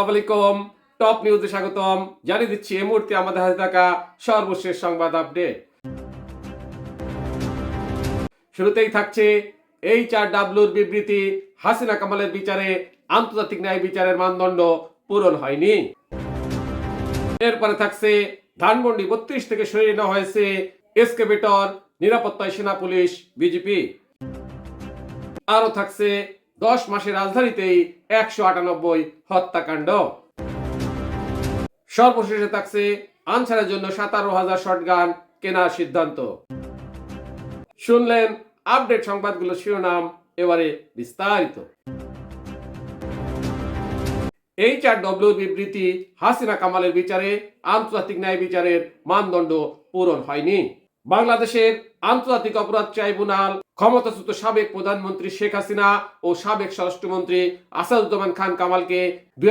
আলাইকুম। টপ নিউজে স্বাগতম। জানিয়ে দিচ্ছি মুহূর্তে আমাদের হাতে থাকা সর্বশেষ সংবাদ আপডেট শুরুতেই থাকছে ডাব্লুর বিবৃতি। হাসিনা কামালের বিচারে আন্তর্জাতিক ন্যায় বিচারের মানদণ্ড পূরণ হয়নি। এরপরে থাকছে, ধানমন্ডি বত্রিশ থেকে সরিয়ে নেওয়া হয়েছে এসকেভেটর নিরাপত্তায় সেনা পুলিশ বিজেপি আরও থাকছে দশ মাসের রাজধানীতেই একশো আটানব্বই হত্যাকাণ্ড। সর্বশেষে থাকছে আনসারের জন্য সাতারো হাজার শটগান কেনার সিদ্ধান্ত। শুনলেন আপডেট সংবাদগুলো শিরোনাম, এবারে বিস্তারিত। এই চার ডব্লিউ বিবৃতি হাসিনা কামালের বিচারে আন্তর্জাতিক ন্যায় বিচারের মানদণ্ড পূরণ হয়নি। বাংলাদেশের আন্তর্জাতিক অপরাধ ট্রাইব্যুনাল ক্ষমতাচ্যুত সাবেক প্রধানমন্ত্রী শেখ হাসিনা ও সাবেক স্বরাষ্ট্রমন্ত্রী আসাদুজ্জামান খান কামালকে দুই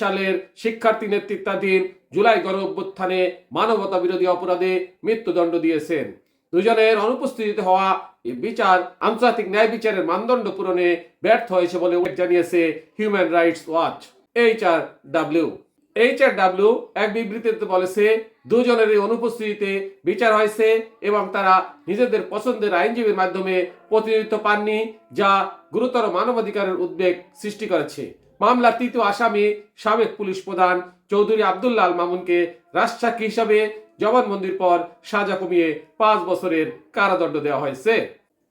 সালের শিক্ষার্থী নেতৃত্বাধীন জুলাই গণ অভ্যুত্থানে মানবতা বিরোধী অপরাধে মৃত্যুদণ্ড দিয়েছেন। দুজনের অনুপস্থিতিতে হওয়া এই বিচার আন্তর্জাতিক ন্যায় বিচারের মানদণ্ড পূরণে ব্যর্থ হয়েছে বলে উল্লেখ জানিয়েছে human rights watch H R W H R W এক বিবৃতিতে বলেছে দুজনেরই অনুপস্থিতিতে বিচার হয়েছে এবং তারা নিজেদের পছন্দের আইনজীবীর মাধ্যমে প্রতিনিধিত্ব পাননি, যা গুরুতর মানবাধিকারের উদ্বেগ সৃষ্টি করেছে। মামলার তৃতীয় আসামি সাবেক পুলিশ প্রধান চৌধুরী আবদুল্লাহ আল মামুনকে রাজসাক্ষী হিসাবে জবানবন্দির পর সাজা কমিয়ে পাঁচ বছরের কারাদণ্ড দেওয়া হয়েছে।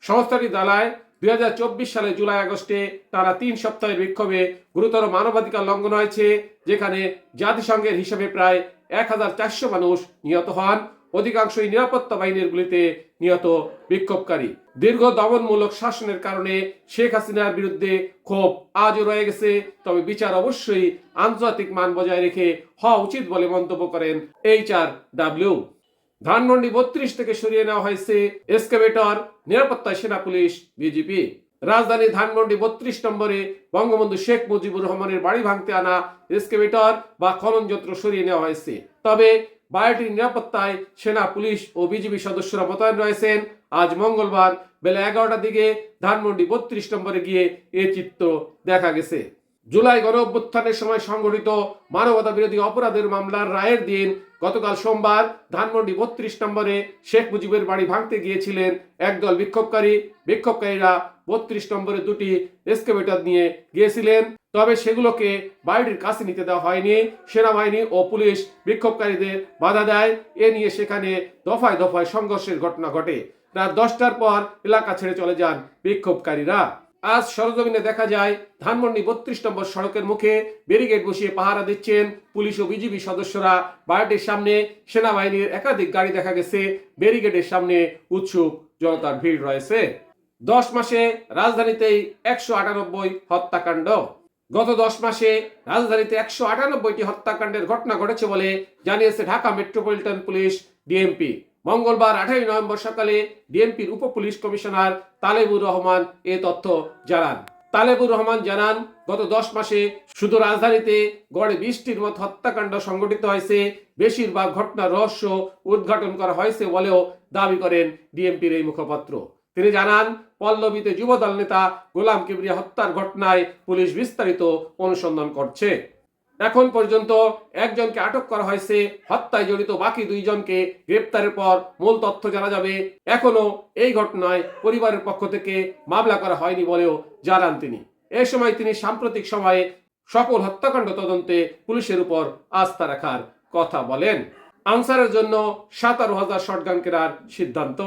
সংস্থাটি দালায় দুই সালে জুলাই আগস্টে তারা তিন সপ্তাহের বিক্ষোভে গুরুতর মানবাধিকার লঙ্ঘন হয়েছে, যেখানে জাতিসংঘের হিসেবে প্রায় এক হাজার চারশো মানুষ নিহত হন। অধিকাংশই নিরাপত্তা বাহিনীর গুলিতে নিহত বিক্ষোভকারী। দীর্ঘ দমনমূলক শাসনের কারণে শেখ হাসিনার বিরুদ্ধে ক্ষোভ আজও রয়ে গেছে, তবে বিচার অবশ্যই আন্তর্জাতিক মান বজায় রেখে হওয়া উচিত বলে মন্তব্য করেন এইচ আর ডাব্লিউ। ধানমন্ডি বত্রিশ থেকে সরিয়ে নেওয়া হয়েছে এসকেভেটর নিরাপত্তায় সেনা পুলিশ, বিজেপি। রাজধানী ধানমন্ডি বত্রিশ নম্বরে বঙ্গবন্ধু শেখ মুজিবুর রহমানের বাড়ি ভাঙতে আনা এসকেভেটর বা খনন যন্ত্র সরিয়ে নেওয়া হয়েছে। তবে বাড়িটির নিরাপত্তায় সেনা পুলিশ ও বিজিবি সদস্যরা মোতায়েন রয়েছেন। আজ মঙ্গলবার বেলা এগারোটার দিকে ধানমন্ডি বত্রিশ নম্বরে গিয়ে এ চিত্র দেখা গেছে। জুলাই গণ অভ্যুত্থানের সময় সংঘটিত মানবতা বিরোধী অপরাধের মামলার রায়ের দিন গতকাল সোমবার ধানমন্ডি বত্রিশ নম্বরে শেখ মুজিবের বাড়ি ভাঙতে গিয়েছিলেন একদল বিক্ষোভকারী। বিক্ষোভকারীরা বত্রিশ নম্বরে দুটি এসকেভেটর নিয়ে গিয়েছিলেন, তবে সেগুলোকে বাড়িটির কাছে নিতে দেওয়া হয়নি। সেনাবাহিনী ও পুলিশ বিক্ষোভকারীদের বাধা দেয়। এ নিয়ে সেখানে দফায় দফায় সংঘর্ষের ঘটনা ঘটে। রাত দশটার পর এলাকা ছেড়ে চলে যান বিক্ষোভকারীরা। আজ সরজমিনে দেখা যায়, ধানমন্ডি বত্রিশ নম্বর সড়কের মুখে ব্যারিকেড বসিয়ে পাহারা দিচ্ছেন পুলিশ ও বিজিবি সদস্যরা। বাড়িটির সামনে সেনাবাহিনীর একাধিক গাড়ি দেখা গেছে, ব্যারিকেডের সামনে উৎসুক জনতার ভিড় রয়েছে। দশ মাসে রাজধানীতেই একশো আটানব্বই হত্যাকাণ্ড। গত দশ মাসে রাজধানীতে একশো আটানব্বইটি হত্যাকাণ্ডের ঘটনা ঘটেছে বলে জানিয়েছে ঢাকা মেট্রোপলিটন পুলিশ ডিএমপি। মঙ্গলবার আঠারোই নভেম্বর সকালে ডিএমপির উপ পুলিশ কমিশনার তালেবুর রহমান এ তথ্য জানান। তালেবুর রহমান জানান, গত দশ মাসে শুধু রাজধানীতে গড়ে বিশটির মতো হত্যাকাণ্ড সংঘটিত হয়েছে, বেশিরভাগ ঘটনার রহস্য উদ্ঘাটন করা হয়েছে বলেও দাবি করেন ডিএমপির এই মুখপাত্র। তিনি জানান, পল্লবীতে যুবদল নেতা গোলাম কিবরিয়া হত্যার ঘটনায় পুলিশ বিস্তারিত অনুসন্ধান করছে। এখন পর্যন্ত একজনকে আটক করা হয়েছে, হত্যায় জড়িত বাকি দুইজনকে গ্রেপ্তারের পর মূল তথ্য জানা যাবে। এখনও এই ঘটনায় পরিবারের পক্ষ থেকে মামলা করা হয়নি বলেও জানান তিনি। এ সময় তিনি সাম্প্রতিক সময়ে সকল হত্যাকাণ্ড তদন্তে পুলিশের উপর আস্থা রাখার কথা বলেন। আনসারের জন্য সাতারো হাজার শটগান কেনার সিদ্ধান্ত।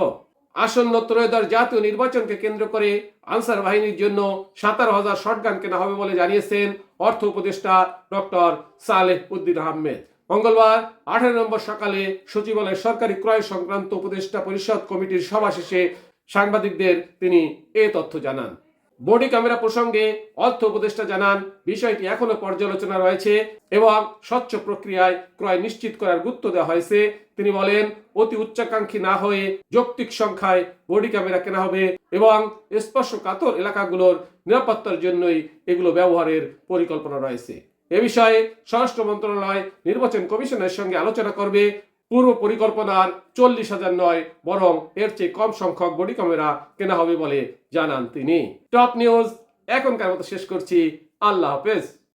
আসন্ন ত্রয়োদশ জাতীয় নির্বাচনকে কেন্দ্র করে আনসার বাহিনীর জন্য সাতারো হাজার শটগান কেনা হবে বলে জানিয়েছেন অর্থ উপদেষ্টা ডক্টর সালেহ উদ্দিন আহমেদ। মঙ্গলবার, আঠারো নম্বর সকালে সচিবালয়ের সরকারি ক্রয় সংক্রান্ত উপদেষ্টা পরিষদ কমিটির সভা শেষে সাংবাদিকদের তিনি এ তথ্য জানান। বডি ক্যামেরা প্রসঙ্গে অর্থ উপদেষ্টা জানান, বিষয়টি এখনও পর্যালোচনা রয়েছে এবং স্বচ্ছ প্রক্রিয়ায় ক্রয় নিশ্চিত করার গুরুত্ব দেওয়া হয়েছে। তিনি বলেন, অতি উচ্চাকাঙ্ক্ষী না হয়ে যৌক্তিক সংখ্যায় বডি ক্যামেরা কেনা হবে এবং স্পর্শকাতর এলাকাগুলোর নিরাপত্তার জন্যই এগুলো ব্যবহারের পরিকল্পনা রয়েছে। এ বিষয়ে স্বরাষ্ট্র মন্ত্রণালয় নির্বাচন কমিশনের সঙ্গে আলোচনা করবে। পূর্ব পরিকল্পনার চল্লিশ হাজার নয়, বরং এর চেয়ে কম সংখ্যক বডি ক্যামেরা কেনা হবে বলে জানান তিনি। টপ নিউজ, এখনকার মতো শেষ করছি। আল্লাহ হাফেজ।